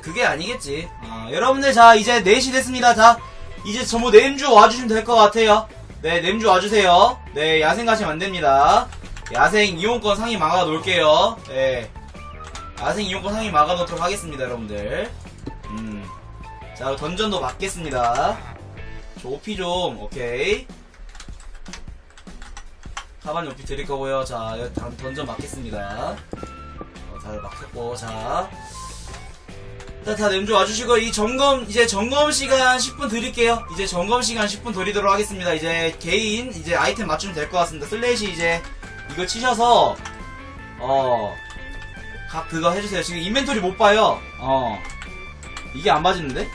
그게 아니겠지. 어, 여러분들 자 이제 4시 됐습니다. 자 이제 전부 냄주 와주시면 될 것 같아요. 네 냄주 와주세요. 네 야생 가시면 안 됩니다. 야생 이용권 상위 막아 놓을게요. 네 야생 이용권 상위 막아 놓도록 하겠습니다, 여러분들. 음. 자 던전도 받겠습니다. 저 오피 좀 오케이. 가만히 오피 드릴 거고요. 자 다음 던전 받겠습니다. 어, 다 막혔고 자. 일단 다 냄주 와주시고 이 점검 이제 점검 시간 10분 드릴게요. 이제 점검 시간 10분 드리도록 하겠습니다. 이제 개인 이제 아이템 맞추면 될 것 같습니다. 슬래시 이제 이거 치셔서 어 각 그거 해주세요. 지금 인벤토리 못 봐요. 어 이게 안 맞는데?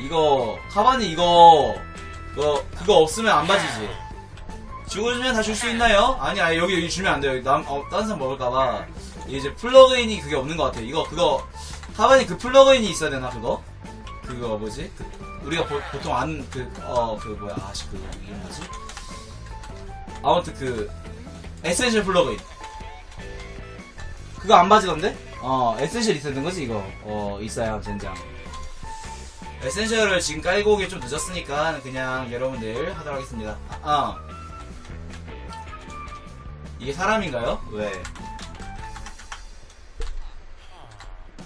이거 카바니 이거 그거 그거 없으면 안 맞이지. 주고 다줄 수 있나요? 아니, 아니, 여기, 여기 주면 안 돼요. 여기 남, 어, 다른 사람 먹을까봐. 이제 플러그인이 그게 없는 것 같아요. 이거, 그거, 하반이 그 플러그인이 있어야 되나, 그거? 그거 뭐지? 그, 우리가 보, 통 아는 그, 어, 그 뭐야, 아씨, 그, 이게 뭐지? 아무튼 그, 에센셜 플러그인. 그거 안 맞이던데? 어, 에센셜 있어야 되는 거지, 이거. 어, 있어야 젠장. 에센셜을 지금 깔고 오기 좀 늦었으니까 그냥 여러분들 하도록 하겠습니다. 아, 아. 이게 사람인가요? 왜?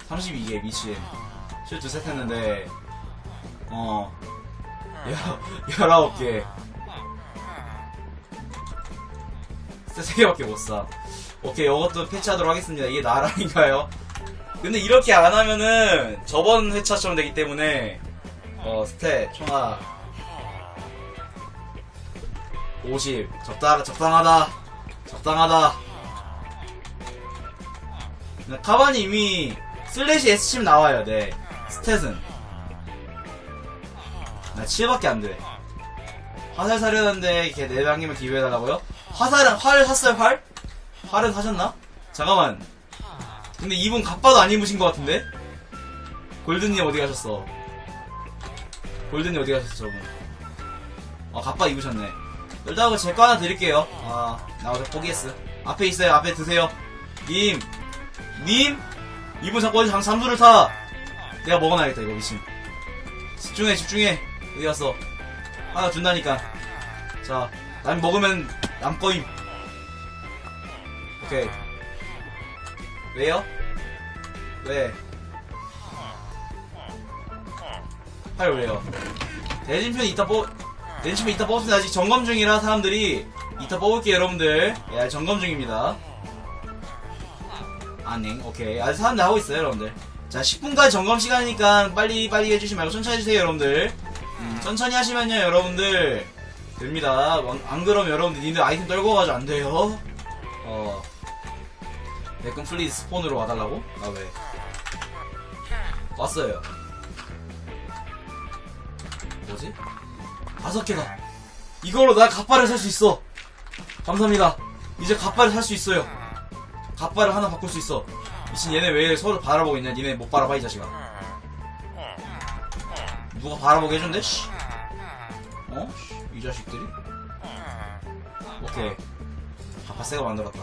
32개 미친. 실 두셋 했는데 어. 여, 19개. 진짜 3개밖에 못사. 오케이 이것도 패치하도록 하겠습니다. 이게 나랑인가요? 근데 이렇게 안 하면은 저번 회차처럼 되기 때문에 어 스탯 총합 50 적당, 적당하다 적당하다. 네, 카바니 이미 슬래시 S 치면 나와요, 네. 스탯은. 나 7밖에 안 돼. 화살 사려는데 걔 내방님을 기회해달라고요? 화살은, 활 샀어요, 활? 활은 사셨나? 잠깐만. 근데 이분 갑바도 안 입으신 것 같은데? 골든님 어디 가셨어? 골든님 어디 가셨어, 저분? 어, 갑바 입으셨네. 일단 제거 하나 드릴게요. 아, 나 어제 포기했어. 앞에 있어요. 앞에 드세요. 님, 님, 이분 자꾸 어디 장 잠수를 타. 내가 먹어놔야겠다 이거 미친. 집중해, 집중해. 어디 갔어? 하나 준다니까. 자, 남 먹으면 남 거임. 오케이. 왜요? 왜? 팔 왜요? 대진편 이따 뽑, 렌치면 이따 뽑습니다. 아직 점검 중이라 사람들이 이따 뽑을게요, 여러분들. 예, 점검 중입니다. 아닝, 오케이. 아직 사람들 하고 있어요, 여러분들. 자, 10분까지 점검 시간이니까 빨리, 빨리 해주시지 말고 천천히 해주세요, 여러분들. 음, 천천히 하시면요, 여러분들. 됩니다. 안, 안 그러면 여러분들 니들 아이템 떨궈가지고 안 돼요. 어. 내건 플리즈 스폰으로 와달라고? 나 왜? 왔어요. 뭐지? 다섯 개다. 이걸로 나 갑바를 살 수 있어. 감사합니다. 이제 갑바를 살 수 있어요. 갑바를 하나 바꿀 수 있어. 미친 얘네 왜 서로 바라보고 있냐? 니네 못 바라봐 이 자식아. 누가 바라보게 해준대? 씨. 어? 씨, 이 자식들이? 오케이. 갑바 새가 만들었다.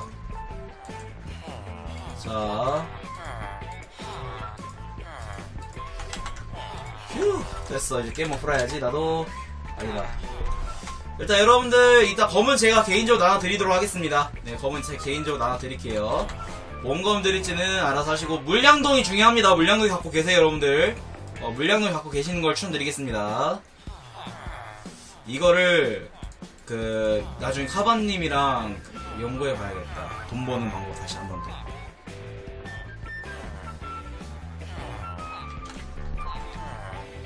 자. 휴 됐어 이제 게임 오프라야지 나도 아니다. 일단 여러분들 이따 검은 제가 개인적으로 나눠드리도록 하겠습니다. 네, 검은 제 개인적으로 나눠드릴게요. 뭔검 드릴지는 알아서 하시고 물량동이 중요합니다. 물량동이 갖고 계세요, 여러분들. 어, 물량동이 갖고 계시는 걸 추천드리겠습니다. 이거를 그 나중에 카바님이랑 연구해 봐야겠다. 돈 버는 방법 다시 한 번 더.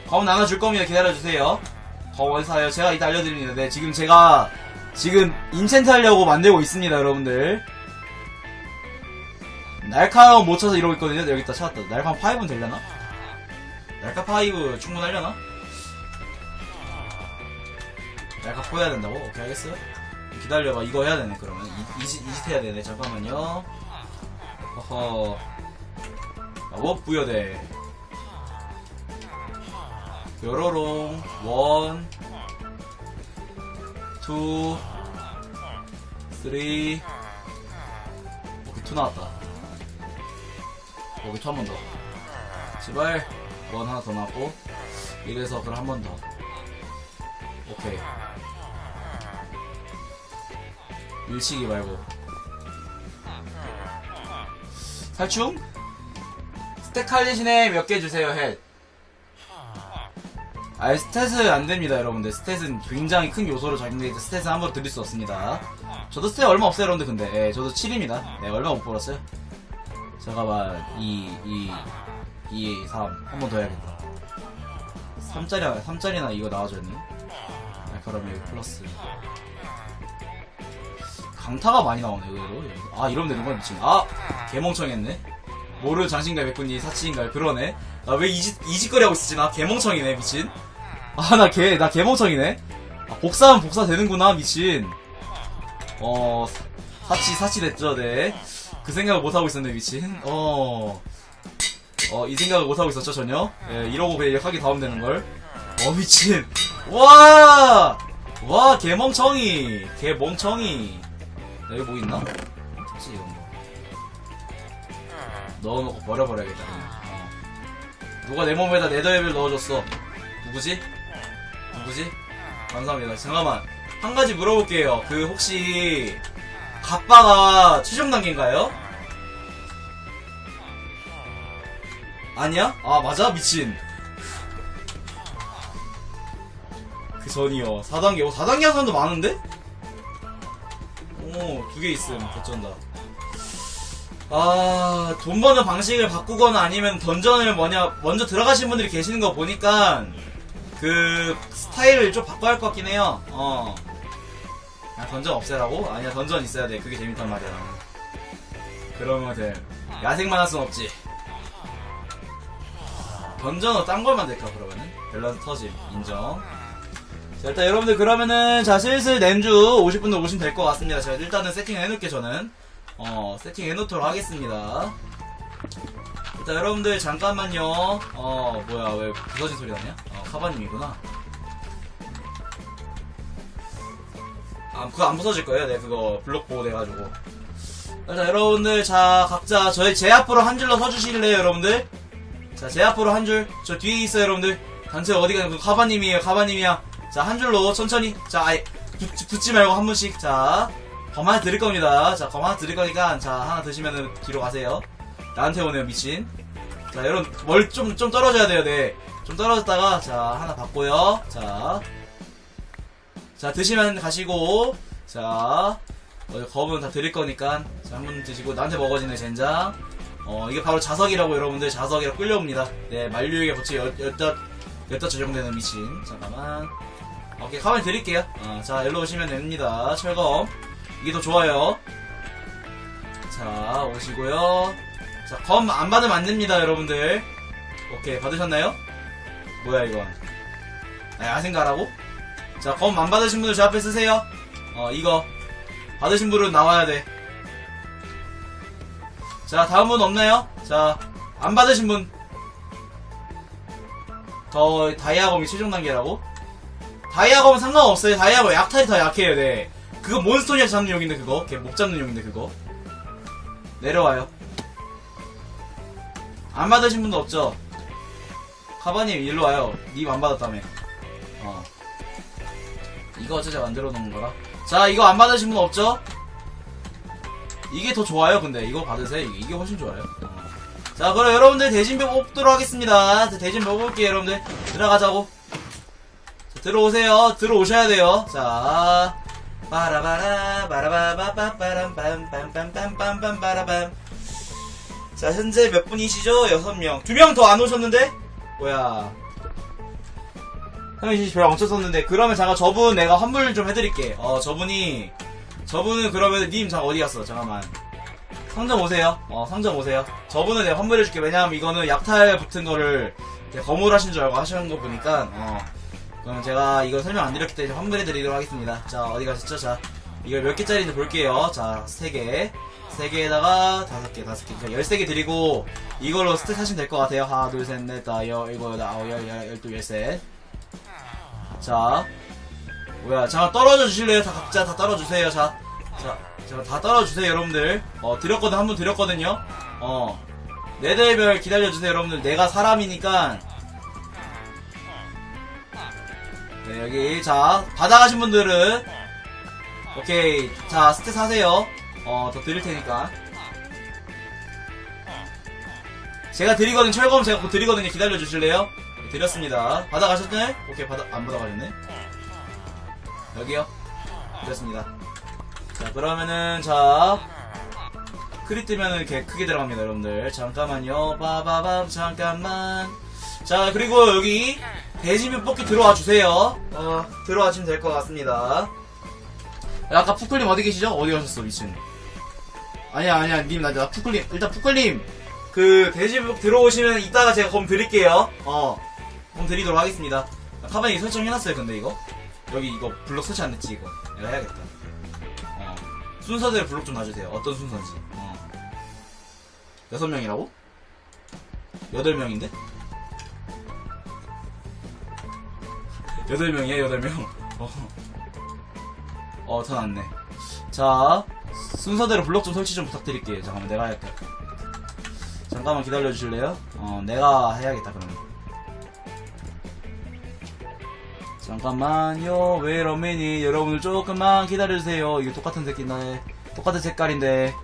검 나눠줄 겁니다. 기다려주세요. 더 원사요. 제가 이따. 네, 지금 제가 지금 인챈트 하려고 만들고 있습니다, 여러분들. 날카로운 못 쳐서 이러고 있거든요. 여기 있다 찾았다. 날카로운 5는 되려나? 날카 5 충분하려나? 날카 4 해야 된다고? 오케이, 알겠어요. 기다려봐. 이거 해야 되네, 그러면. 이, 이짓, 이짓 해야 되네. 잠깐만요. 허허. 아, 뭐 부여돼. 뾰로롱 원, 투, 쓰리, 투 나왔다. 여기 투한 번 더. 제발 원 하나 더 나왔고 이래서 그럼 한번 더. 오케이. 밀치기 말고. 살충? 스택 칼 대신에 몇 개 주세요, 헷. 아, 스탯은 안 됩니다, 여러분들. 스탯은 굉장히 큰 요소로 작용되기 때문에 스탯은 함부로 드릴 수 없습니다. 저도 스탯 얼마 없어요, 여러분들, 근데. 예, 저도 7입니다. 네, 얼마 못 벌었어요. 잠깐만, 2, 2, 2, 3. 한 번 더 해야겠다. 3짜리, 3짜리나 이거 나와줘야네. 아, 그럼 여기 플러스. 강타가 많이 나오네, 의외로. 아, 이러면 되는 거야, 미친. 아! 개멍청했네. 모르 장신가 백군이 사치인가요? 그러네. 나왜 이짓, 이짓거리 하고 있었지? 나 개멍청이네, 미친. 아, 나 개, 나 개멍청이네. 아, 복사하면 복사 되는구나, 미친. 어, 사- 사치, 사치 됐죠, 네. 그 생각을 못하고 있었네, 미친. 어, 어, 이 생각을 못하고 있었죠, 전혀. 예, 이러고 그냥 역하게 다음 되는걸. 어, 미친. 와! 와, 개멍청이. 개멍청이. 여기 뭐 있나? 사치 이런 거. 넣어놓고 버려버려야겠다. 어. 누가 내 몸에다 네더앱을 넣어줬어. 누구지? 누구지? 감사합니다. 잠깐만. 한 가지 물어볼게요. 그, 혹시, 갑바가 최종 단계인가요? 아니야? 아, 맞아? 미친. 그 전이요. 4단계. 어, 4단계 한 사람도 많은데? 오, 두 개 있음. 개쩐다. 아, 돈 버는 방식을 바꾸거나 아니면 던전을 뭐냐, 먼저 들어가신 분들이 계시는 거 보니까, 그, 스타일을 좀 바꿔야 할 것 같긴 해요. 어. 아, 던전 없애라고? 아니야, 던전 있어야 돼. 그게 재밌단 말이야. 그러면 돼. 야생만 할 순 없지. 던전은 딴 걸만 될까, 그러면은? 밸런스 터짐. 인정. 자, 일단 여러분들 그러면은, 자, 슬슬 렌주 50분도 오시면 될 것 같습니다. 제가 일단은 세팅을 해놓을게, 저는. 어, 세팅 해놓도록 하겠습니다. 일단 여러분들 잠깐만요. 어, 뭐야, 왜 부서진 소리 나냐? 어, 카바님이구나. 아, 그거 안 부서질 거예요. 네, 그거 블록 보호 돼가지고. 일단 여러분들, 자, 각자 저희 제 앞으로 한 줄로 서주실래요, 여러분들? 자, 제 앞으로 한 줄. 저 뒤에 있어요, 여러분들. 단체 어디가, 그 카바님이에요, 카바님이야. 자, 한 줄로 천천히. 자, 아예, 붙, 붙지 말고 한 분씩. 자, 검 하나 드릴 겁니다. 자, 검 하나 드릴 거니까, 자, 하나 드시면은 뒤로 가세요. 나한테 오네요, 미친. 자, 여러분, 멀, 좀, 좀 떨어져야 돼요, 네. 좀 떨어졌다가, 자, 하나 받고요. 자. 자, 드시면 가시고, 자, 어, 검은 다 드릴 거니까, 자, 한분 드시고, 나한테 먹어지네, 젠장. 어, 이게 바로 자석이라고 여러분들 자석이라 끌려옵니다. 네, 만류에게 여덟, 여덟 조정되는 미친. 잠깐만. 오케이, 가만히 드릴게요. 어, 자, 일로 오시면 됩니다. 철검. 이게 더 좋아요. 자, 오시고요. 자, 검 안 받으면 안 됩니다, 여러분들. 오케이, 받으셨나요? 뭐야, 이건. 아, 야생가라고? 자, 검 안 받으신 분들 저 앞에 쓰세요. 어, 이거. 받으신 분은 나와야 돼. 자, 다음 분 없나요? 자, 안 받으신 분. 더, 다이아검이 최종 단계라고? 다이아검은 상관없어요. 다이아검 약탈이 더 약해요, 네. 그거 몬스토니아 잡는 용인데, 그거. 걔 목 잡는 용인데, 그거. 내려와요. 안 받으신 분도 없죠? 카바님, 일로 와요. 님 안 받았다며. 어. 이거 어쩌자 만들어 놓은 거라. 자, 이거 안 받으신 분 없죠? 이게 더 좋아요, 근데. 이거 받으세요. 이게, 훨씬 좋아요. 어. 자, 그럼 여러분들 대진표 뽑도록 하겠습니다. 자, 대진표 뽑을게요, 여러분들. 들어가자고. 자, 들어오세요. 들어오셔야 돼요. 자. 빠라바라, 바라바바빠빠람, 빰빰빰빰빰빰빰, 빠라밤. 자, 현재 몇 분이시죠? 여섯 명. 두 명 더 안 오셨는데? 뭐야. 형이 별로 엄청 썼는데, 그러면 잠깐 저분 내가 환불 좀 해드릴게. 어, 저분이, 저분은 그러면 님 잠깐 어디 갔어? 잠깐만. 상점 오세요. 어, 상점 오세요. 저분은 내가 환불해줄게. 왜냐면 이거는 약탈 붙은 거를 거물하신 줄 알고 하시는 거 보니까, 어. 그럼 제가 이거 설명 안 드렸기 때문에 환불해드리도록 하겠습니다. 자, 어디 가셨죠? 자, 이걸 몇 개짜리인지 볼게요. 자, 세 개. 세 개에다가 다섯 개, 다섯 개. 그러니까 열세 개 드리고, 이걸로 스탯 하시면 될 것 같아요. 하나, 둘, 셋, 넷, 다, 여, 일곱, 여덟, 아홉, 열, 열, 열두, 열셋. 자. 뭐야, 잠깐 떨어져 주실래요? 다 각자 다 떨어주세요. 자. 자. 자, 다 떨어주세요, 여러분들. 어, 드렸거든, 한 분 드렸거든요. 어, 네덜별 기다려주세요, 여러분들. 내가 사람이니까. 네, 여기, 자, 받아가신 분들은, 오케이. 자, 스탯 하세요. 어, 더 드릴 테니까. 제가 드리거든, 철검 제가 곧 드리거든요. 기다려주실래요? 네, 드렸습니다. 받아가셨네? 오케이, 받아, 안 받아가셨네. 여기요. 드렸습니다. 자, 그러면은, 자, 크리 뜨면은 이렇게 크게 들어갑니다, 여러분들. 잠깐만요. 빠바밤, 잠깐만. 자, 그리고 여기, 대지면 뽑기 들어와 주세요. 어, 들어와 주면 될 것 같습니다. 야, 아까 푸클님 어디 계시죠? 어디 가셨어, 미친. 아니야, 아니야, 님, 나, 나 푸클님. 일단 푸클님, 그, 대지면 들어오시면 이따가 제가 검 드릴게요. 어, 검 드리도록 하겠습니다. 카바니 설정해놨어요, 근데 이거. 여기 이거 블록 설치 안 됐지, 이거. 내가 해야겠다. 어. 순서대로 블록 좀 놔주세요. 어떤 순서인지. 어. 여섯 명이라고? 여덟 명인데? 여덟 명이야, 여덟 명. 어. 어, 더 낫네. 자, 순서대로 블록 좀 설치 좀 부탁드릴게요. 잠깐만, 내가 할게. 잠깐만 기다려 주실래요? 어, 내가 해야겠다, 그러면. 잠깐만요. 왜 러맨이 여러분들 조금만 기다려 주세요. 이게 똑같은 새끼인데 똑같은 색깔인데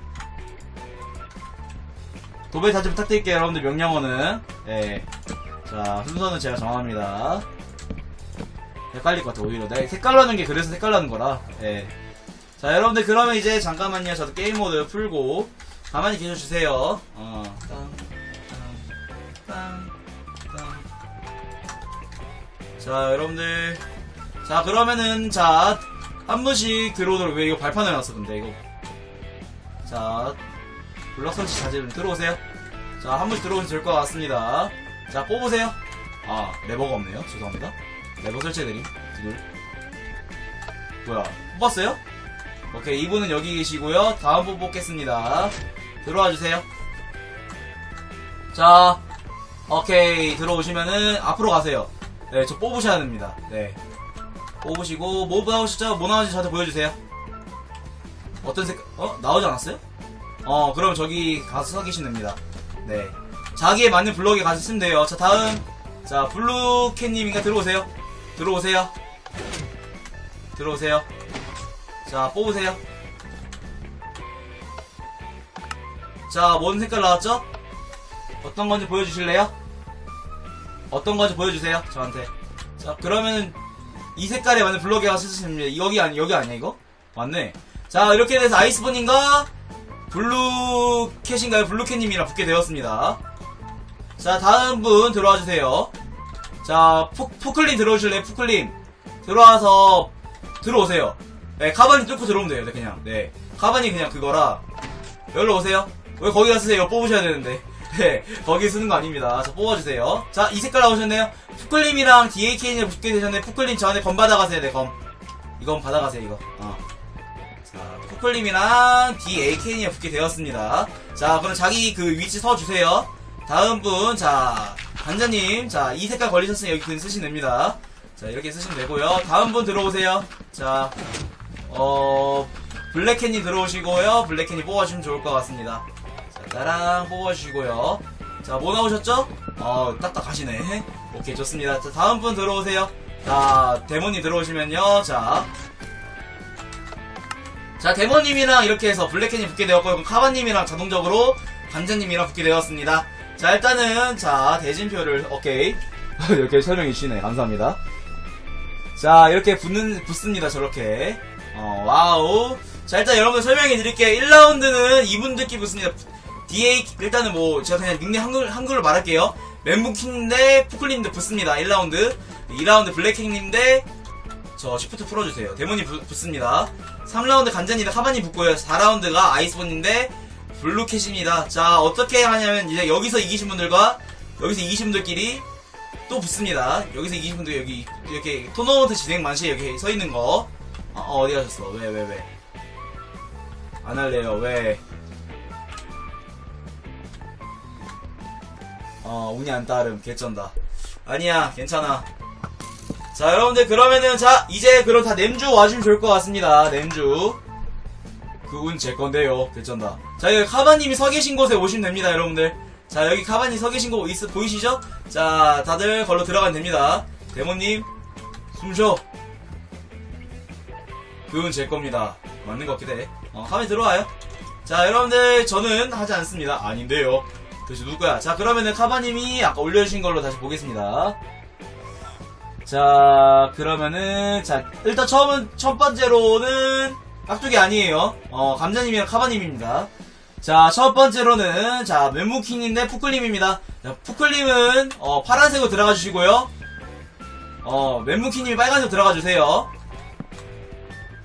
도배 자주 부탁드릴게요. 여러분들 명령어는 예. 자 순서는 제가 정합니다. 헷갈릴 것 같아 오히려 내 색깔 나는 게 그래서 색깔 나는 거라. 예. 자 여러분들 그러면 이제 잠깐만요. 저도 게임 모드 풀고 가만히 계셔주세요. 어. 자, 여러분들. 자, 그러면은, 자, 한 분씩 들어오도록, 왜 이거 발판 해놨어, 근데, 이거. 자, 블럭 설치 자제 좀 들어오세요. 자, 한 분씩 들어오시면 될 것 같습니다. 자, 뽑으세요. 아, 레버가 없네요. 죄송합니다. 레버 설치해드림. 둘. 뭐야, 뽑았어요? 오케이, 이분은 여기 계시고요. 다음 분 뽑겠습니다. 들어와 주세요. 자, 오케이, 들어오시면은, 앞으로 가세요. 네, 저 뽑으셔야 됩니다. 네. 뽑으시고, 뭐 나오시죠? 뭐 나오는지 저한테 보여주세요. 어떤 색, 어? 나오지 않았어요? 어, 그럼 저기 가서 서 계시면 됩니다. 네. 자기에 맞는 블럭에 가서 쓰면 돼요. 자, 다음. 자, 블루캣님인가 들어오세요. 들어오세요. 들어오세요. 자, 뽑으세요. 자, 뭔 색깔 나왔죠? 어떤 건지 보여주실래요? 어떤 건지 보여주세요 저한테 자 그러면은 이 색깔에 맞는 블록에 가서 쓰시면 여기 아니 여기 아니야 이거? 맞네 자 이렇게 돼서 아이스본님과 블루캣인가요? 블루캣님이랑 붙게 되었습니다 자 다음 분 들어와 주세요 자 푸, 푸클린 들어오실래요? 푸클린 들어와서 들어오세요 네 카바니 뚫고 들어오면 돼요 네, 그냥 네 카바니 그냥 그거라 여기로 오세요 왜 거기 가서 쓰세요 뽑으셔야 되는데 네, 거기 쓰는 거 아닙니다. 자, 뽑아주세요. 자, 이 색깔 나오셨네요. 푸클림이랑 DAK님 붙게 되셨네. 푸클림 저한테 검 받아가세요, 네, 검. 이건 받아가세요, 이거. 어. 자, 푸클림이랑 DAK님 붙게 되었습니다. 자, 그럼 자기 그 위치 서주세요. 다음 분, 자, 관자님. 자, 이 색깔 걸리셨으니 여기 글 쓰시면 됩니다. 자, 이렇게 쓰시면 되고요. 다음 분 들어오세요. 자, 어, 블랙캣님 들어오시고요. 블랙캣님 뽑아주시면 좋을 것 같습니다. 자, 따랑 뽑아주시고요. 자, 뭐 나오셨죠? 어, 딱딱 가시네. 오케이, 좋습니다. 자, 다음 분 들어오세요. 자, 데모님 들어오시면요. 자. 자, 데모님이랑 이렇게 해서 블랙캣님 붙게 되었고요. 그럼 카바님이랑 자동적으로 관자님이랑 붙게 되었습니다. 자, 일단은, 자, 대진표를, 오케이. 이렇게 설명해 주시네. 감사합니다. 자, 이렇게 붙는, 붙습니다. 저렇게. 어, 와우. 자, 일단 여러분 설명해 드릴게요. 1라운드는 이분들끼리 붙습니다. DA, 일단은 뭐, 제가 그냥 닉네임 한글, 한글로 말할게요. 멘붕킹인데, 푸클님도 붙습니다. 1라운드. 2라운드 블랙킹님인데, 저 시프트 풀어주세요. 데몬이 붙, 붙습니다. 3라운드 간전이데 카바니 붙고요. 4라운드가 아이스본인데, 블루캣입니다. 자, 어떻게 하냐면, 이제 여기서 이기신 분들과, 여기서 이기신 분들끼리, 또 붙습니다. 여기서 이기신 분들 여기, 이렇게, 토너먼트 진행 만시 여기 서 있는 거. 어, 어, 어디 가셨어? 왜, 왜, 왜? 안 할래요, 왜? 어, 운이 안 따름, 개쩐다. 아니야, 괜찮아. 자, 여러분들, 그러면은, 자, 이제 그럼 다 냄주 와주면 좋을 것 같습니다, 냄주. 그 운 제 건데요. 개쩐다. 자, 여기 카바님이 서 계신 곳에 오시면 됩니다, 여러분들. 자, 여기 카바님 서 계신 곳 있, 보이시죠? 자, 다들 걸로 들어가면 됩니다. 데모님, 숨 쉬어. 그운제 겁니다. 맞는 것 같기도 해. 어, 카바님 들어와요. 자, 여러분들, 저는 하지 않습니다. 아닌데요. 도대체 누구야? 자, 그러면은 카바님이 아까 올려주신 걸로 다시 보겠습니다. 자, 그러면은, 자, 일단 처음은, 첫 번째로는, 깍두기 아니에요. 어, 감자님이랑 카바님입니다. 자, 첫 번째로는, 자, 멘무킹인데 푸클님입니다. 자, 푸클님은, 어, 파란색으로 들어가 주시고요. 어, 멘무킹님이 빨간색으로 들어가 주세요.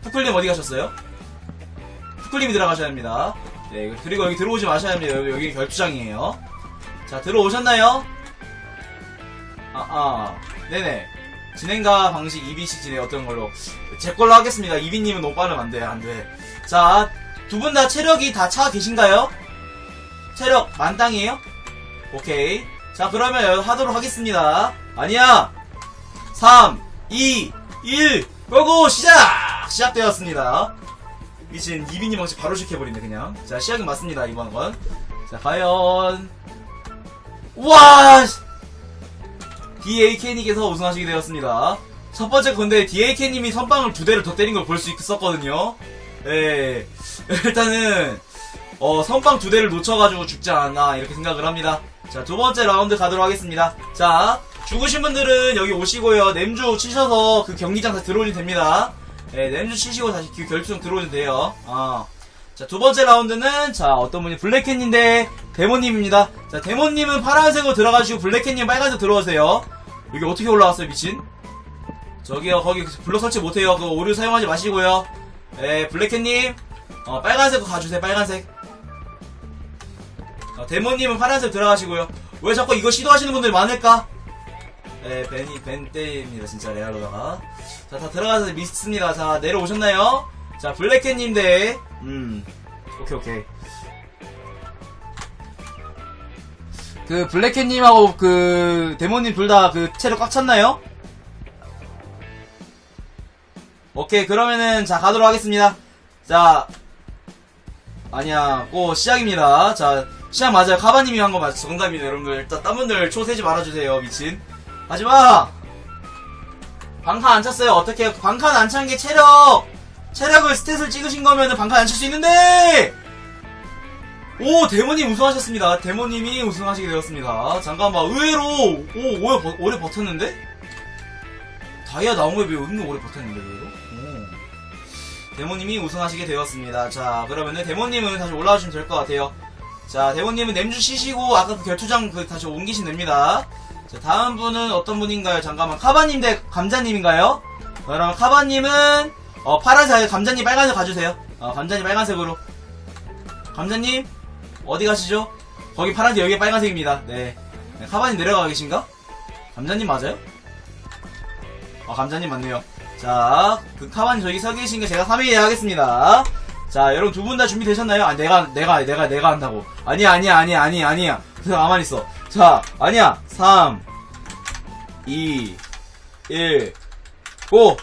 푸클님 어디 가셨어요? 푸클님이 들어가셔야 됩니다. 네, 그리고 여기 들어오지 마셔야 합니다. 여기, 여기 결투장이에요. 자, 들어오셨나요? 아, 아, 네네. 진행가 방식 이비씨 진행 어떤 걸로. 제 걸로 하겠습니다. 이비님은 빠르면 안 돼, 안 돼. 자, 두 분 다 체력이 다 차 계신가요? 체력 만땅이에요? 오케이. 자, 그러면 여- 하도록 하겠습니다. 아니야! 3, 2, 1, 고고! 시작! 시작되었습니다. 미친 이비님 방식 바로 시켜버리네, 그냥. 자, 시작은 맞습니다, 이번 건. 자, 과연. 씨. DAK님께서 우승하시게 되었습니다. 첫 번째 건데 DAK님이 선빵을 두 대를 더 때린 걸 볼 수 있었거든요. 예. 일단은 어, 선빵 두 대를 놓쳐가지고 죽지 않았나 이렇게 생각을 합니다. 자, 두 번째 라운드 가도록 하겠습니다. 자, 죽으신 분들은 여기 오시고요. 냄주 치셔서 그 경기장 다시 들어오시면 됩니다. 예, 냄주 치시고 다시 그 들어오시면 돼요. 아. 자, 두 번째 라운드는, 자, 어떤 분이 블랙캣인데, 데모님입니다. 자, 데모님은 파란색으로 들어가시고, 블랙캣님 빨간색 들어오세요. 여기 어떻게 올라왔어요, 미친? 저기요, 거기 블록 설치 못해요. 그거 오류 사용하지 마시고요. 예, 블랙캣님, 어, 빨간색으로 가주세요, 빨간색. 어, 데모님은 파란색 들어가시고요. 왜 자꾸 이거 시도하시는 분들이 많을까? 예, 벤이, 벤때입니다, 진짜, 레알로다가. 자, 다 들어가서 믿습니다. 자, 내려오셨나요? 자, 블랙캣님 대, 음, 오케이, 오케이. 그, 블랙캣님하고 그, 데모님 둘 다 그, 체력 꽉 찼나요? 오케이, 그러면은, 자, 가도록 하겠습니다. 자, 아니야, 고, 시작입니다. 자, 시작 맞아요. 카바님이 한 거 맞죠. 정답입니다, 여러분들. 일단, 딴 분들 초 세지 말아주세요, 미친. 하지마! 방칸 안 찼어요. 어떻게, 방칸 안 찬 게 체력! 체력을 스탯을 찍으신 거면은 방칸 안찰수 있는데! 오, 데모님 우승하셨습니다. 데모님이 우승하시게 되었습니다. 잠깐만, 의외로, 오, 오래, 버, 오래 버텼는데? 다이아 나무에 비해 은근 오래 버텼는데, 의외로? 오. 데모님이 우승하시게 되었습니다. 자, 그러면은 데모님은 다시 올라와 주시면 될 것 같아요. 자, 데모님은 냄주 쉬시고, 아까 그 결투장 그 다시 옮기시면 됩니다. 자, 다음 분은 어떤 분인가요? 잠깐만. 카바님 대 감자님인가요? 그러면 카바님은, 어, 파란색, 감자님 빨간색 가주세요. 어, 감자님 빨간색으로. 감자님, 어디 가시죠? 거기 파란색, 여기 빨간색입니다. 네. 네, 카바님 내려가 계신가? 감자님 맞아요? 아, 감자님 맞네요. 자, 그 카바님 저기 서 계신 게 제가 3위 하겠습니다. 자, 여러분 두 분 다 준비되셨나요? 아, 내가, 내가, 내가, 내가 한다고. 아니야, 아니야, 아니야, 아니야, 아니야. 그냥 가만히 있어. 자, 아니야. 3, 2, 1, 고!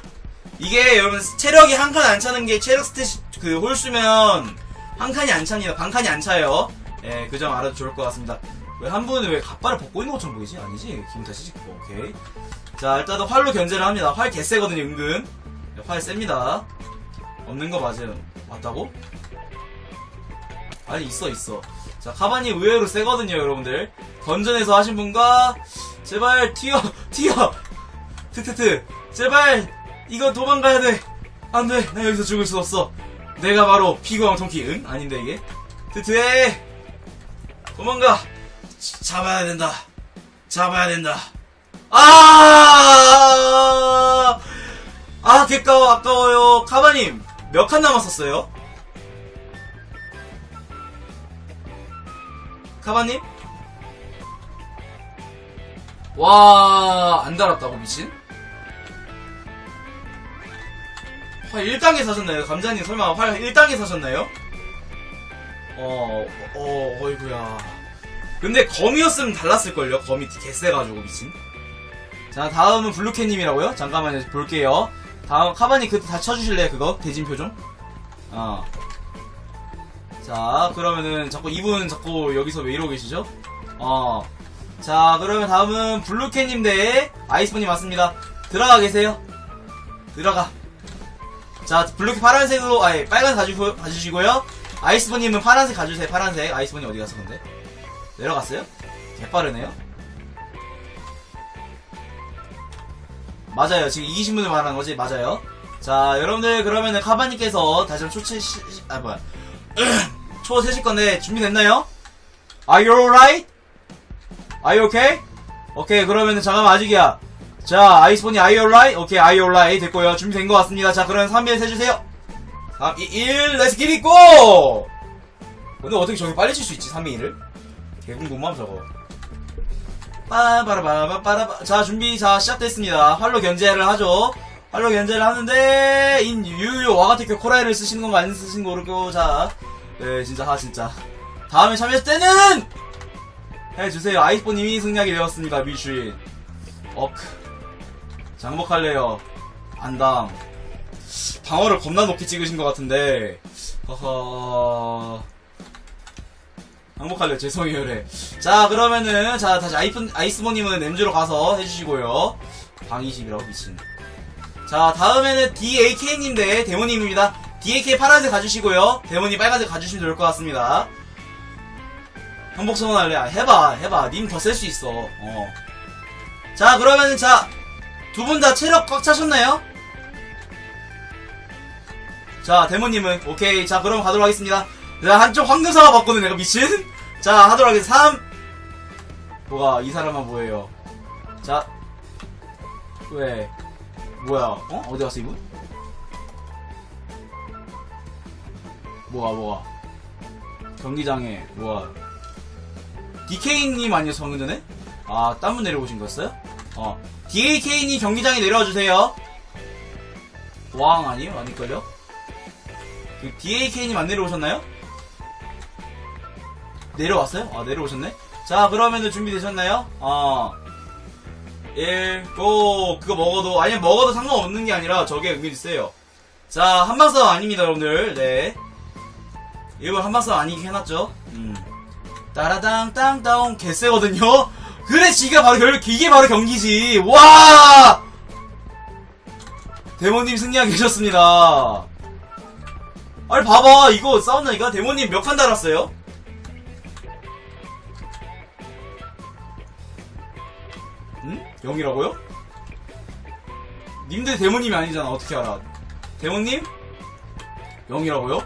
이게 여러분 체력이 한 칸 안 차는 게 체력 스탯이 그 홀수면 한 칸이 안 찹니다. 반 칸이 안 차요. 예, 그 점 알아도 좋을 것 같습니다. 왜 한 분은 왜 갑발을 벗고 있는 것처럼 보이지? 아니지? 기분 탓이지? 그거. 오케이. 자, 일단은 활로 견제를 합니다. 활 개쎄거든요, 은근. 네, 활 셉니다. 없는 거 맞아요. 맞다고? 아니, 있어, 있어. 자, 카바니 의외로 세거든요, 여러분들. 던전에서 하신 분과, 제발, 튀어, 튀어! 트트트, 제발, 이거 도망가야 돼! 안 돼, 나 여기서 죽을 수 없어. 내가 바로 피구왕 통키, 응? 아닌데, 이게? 트트해! 도망가! 치- 잡아야 된다. 잡아야 된다. 아! 아, 개까워, 아까워요. 카바님, 몇 칸 남았었어요? 카바님? 와, 안 달았다고, 미친? 활 1단계 사셨나요? 감자님 설마 활 1단계 사셨나요? 어, 어, 어이구야. 근데 검이었으면 달랐을걸요? 검이 개쎄가지고, 미친. 자, 다음은 블루캣님이라고요? 잠깐만요, 볼게요. 다음, 카바니 그때 다 쳐주실래요, 그거? 대진표 좀? 어. 자, 그러면은 자꾸 이분 자꾸 여기서 왜 이러고 계시죠? 어. 자, 그러면 다음은 블루캣님 대 아이스본님 맞습니다. 들어가 계세요. 들어가. 자, 블루캣 파란색으로, 아니, 빨간색 가지고, 가주시고요. 아이스본님은 파란색 가주세요. 파란색. 아이스본이 어디 갔어, 근데? 내려갔어요? 개빠르네요. 맞아요. 지금 이기신 분들 말하는 거지? 맞아요. 자, 여러분들, 그러면은 카바님께서 다시 한번 초치, 시, 시- 아, 뭐야. 초 세실 건데, 준비됐나요? Are you alright? Are you okay? 오케이, 그러면은, 잠깐만, 아직이야. 자, 아이스본이 Are you alright? 오케이, Are you alright? 됐고요. 준비된 것 같습니다. 자, 그러면 3일 세주세요. 3, 2, 1, 렛츠 기릿 고! 근데 어떻게 저기 빨리 칠 수 있지, 3, 2, 1을? 개궁금함, 저거. 빠바라바바바라바. 자, 준비, 자, 시작됐습니다. 활로 견제를 하죠. 활로 견제를 하는데, 인, 유유, 와가테큐 코라이를 쓰시는 건가 안 쓰시는 거 모르고, 자. 네, 진짜, 하, 진짜. 다음에 참여했을 때는! 해주세요. 아이스포님이 승리하게 되었습니다, 미슈인. 어크. 장복할래요. 안당. 방어를 겁나 높게 찍으신 것 같은데, 허허. 항복할래요. 죄송해요, 그래. 자, 그러면은, 자, 다시 아이폰, 아이스모님은 램주로 가서 해주시고요. 방 20이라고, 미친. 자, 다음에는 DAK님 대 데모님입니다. DAK 파란색 가주시고요. 데모님 빨간색 가주시면 좋을 것 같습니다. 항복 선언할래? 아, 해봐, 해봐. 님 더 셀 수 있어. 어. 자, 그러면은, 자, 두 분 다 체력 꽉 차셨나요? 자, 데모님은, 오케이. 자, 그럼 가도록 하겠습니다. 자, 한쪽 황금사가 봤거든, 내가 미친? 자, 하도록 하겠습니다. 3. 뭐가, 이 사람은 뭐예요? 자. 왜? 뭐야, 어? 어디 갔어, 이분? 뭐가, 뭐가. 경기장에, 뭐가. DK님 아니었어, 방금 전에? 아, 딴 분 내려오신 거였어요? 어. DAK님 경기장에 내려와 주세요. 왕 아니에요? 아닐걸요? 그 DAK님 안 내려오셨나요? 내려왔어요? 아 내려오셨네? 자 그러면은 준비되셨나요? 어 1, 고 그거 먹어도 아니 먹어도 상관없는 게 아니라 저게 은근히 세요 자 한방싸움 아닙니다 여러분들 네 이거 한방싸움 아니게 해놨죠 음 따라당 땅따옹 개쎄거든요 그래 지가 바로 결국 이게 바로 경기지 와 데모님 승리하게 계셨습니다 아니 봐봐 이거 싸운다니까 데모님 몇 칸 달았어요? 응? 0이라고요? 님들 데모님이 아니잖아 어떻게 알아 데모님? 0이라고요?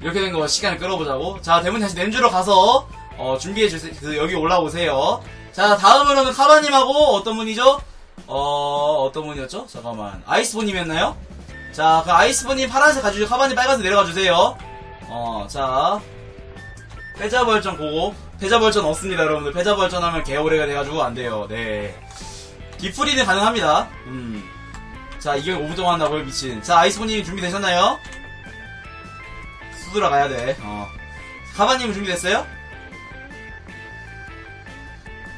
이렇게 된 거 시간을 끌어보자고 자 데모님 다시 렌주로 가서 어 준비해 주세요 그 여기 올라오세요 자 다음으로는 카바님하고 어떤 분이죠? 어 어떤 분이었죠? 잠깐만 아이스보님이었나요? 자, 그 아이스본님 파란색 가주시고 카바님 빨간색 내려가 주세요. 어, 자. 패자벌전 고고. 패자벌전 없습니다, 여러분들. 패자벌전 하면 개오래가 돼가지고 안 돼요. 네. 디프리는 가능합니다. 음. 자, 이게 5분 동안 한다고요, 미친. 자, 아이스본님 준비되셨나요? 수들어 가야 돼. 어. 카바님 준비됐어요?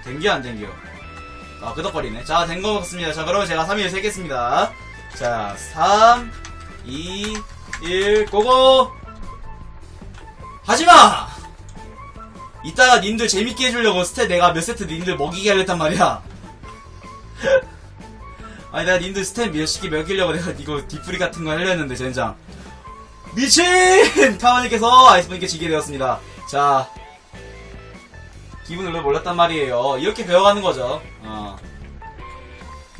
댕겨, 안 댕겨? 아, 끄덕거리네. 자, 된것 같습니다. 자, 그러면 제가 3일 세겠습니다. 자, 3, 2, 1, 고고! 하지마! 이따가 님들 재밌게 해주려고 스탯 내가 몇 세트 님들 먹이게 하겠단 말이야. 아니, 내가 님들 스탯 몇 시기 먹이려고 내가 이거 디프리 같은 거 하려 했는데, 젠장. 미친! 카마님께서 아이스분께 지게 되었습니다. 자. 기분을 왜 몰랐단 말이에요. 이렇게 배워가는 거죠. 어.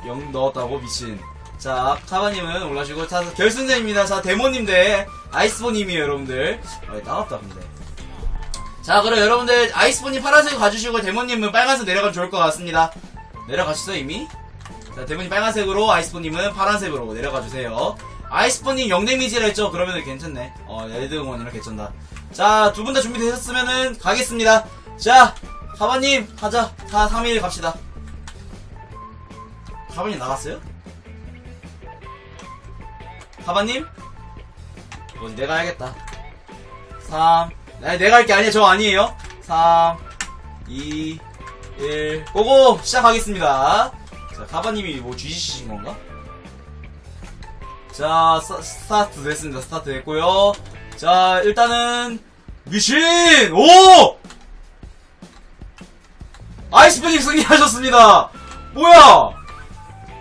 0 넣었다고, 미친. 자, 카바님은 올라주고, 자, 결승전입니다. 자, 데모님 대 아이스보님이에요, 여러분들. 아, 따갑다, 근데. 자, 그럼 여러분들, 아이스보님 파란색 가주시고, 데모님은 빨간색 내려가면 좋을 것 같습니다. 내려가셨어, 이미? 자, 데모님 빨간색으로, 아이스보님은 파란색으로 내려가주세요. 아이스보님 0 데미지라 했죠? 그러면은 괜찮네. 어, 레드 응원이라 괜찮다. 자, 두 분 다 준비되셨으면은, 가겠습니다. 자, 카바님, 가자. 4, 3, 1 갑시다. 카바님 나갔어요? 카바님? 뭐지, 내가 해야겠다. 3, 아니, 내가 할 게 아니야, 저 아니에요. 3, 2, 1, 고고! 시작하겠습니다. 자, 카바님이 뭐 쥐지시신 건가? 자, 스, 스타트 됐습니다. 스타트 됐고요 자, 일단은, 미신! 오! 아이스프님 승리하셨습니다! 뭐야!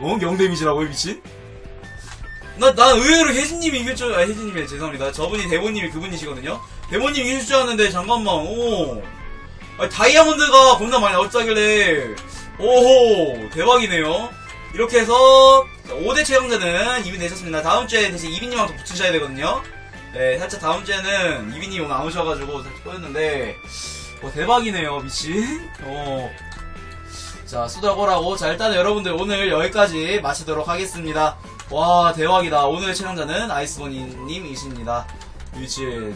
어? 영데미지라고요, 미친? 나, 난 의외로 혜진님이 이길 줄, 아, 혜진님이 죄송합니다. 저분이 대본님이 그분이시거든요? 대본님 이길 줄 알았는데, 잠깐만, 오. 아니, 다이아몬드가 겁나 많이 어쩌길래, 오호, 대박이네요. 이렇게 해서, 5대 최강자는 이미 내셨습니다. 다음 주에 대신 이빈님하고 또 붙으셔야 되거든요? 네, 살짝 다음 주에는 이빈님 오늘 안 오셔가지고 살짝 꼬였는데, 어, 대박이네요, 미친. 어. 자, 수다고라고. 자, 일단 여러분들 오늘 여기까지 마치도록 하겠습니다. 와, 대박이다. 오늘의 최강자는 아이스버니님이십니다. 미친.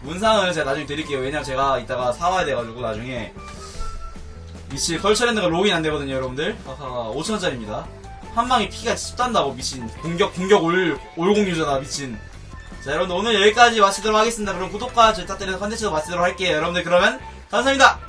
문상을 제가 나중에 드릴게요. 왜냐면 제가 이따가 사와야 돼가지고, 나중에. 미친. 컬처랜드가 로그인 안 되거든요, 여러분들. 아하, 5천원짜리입니다. 한 방에 피가 씹단다고, 미친. 공격, 공격 올, 올공유잖아, 미친. 자, 여러분들 오늘 여기까지 마치도록 하겠습니다. 그럼 구독과 저희 따뜻한 컨텐츠도 마치도록 할게요. 여러분들 그러면, 감사합니다!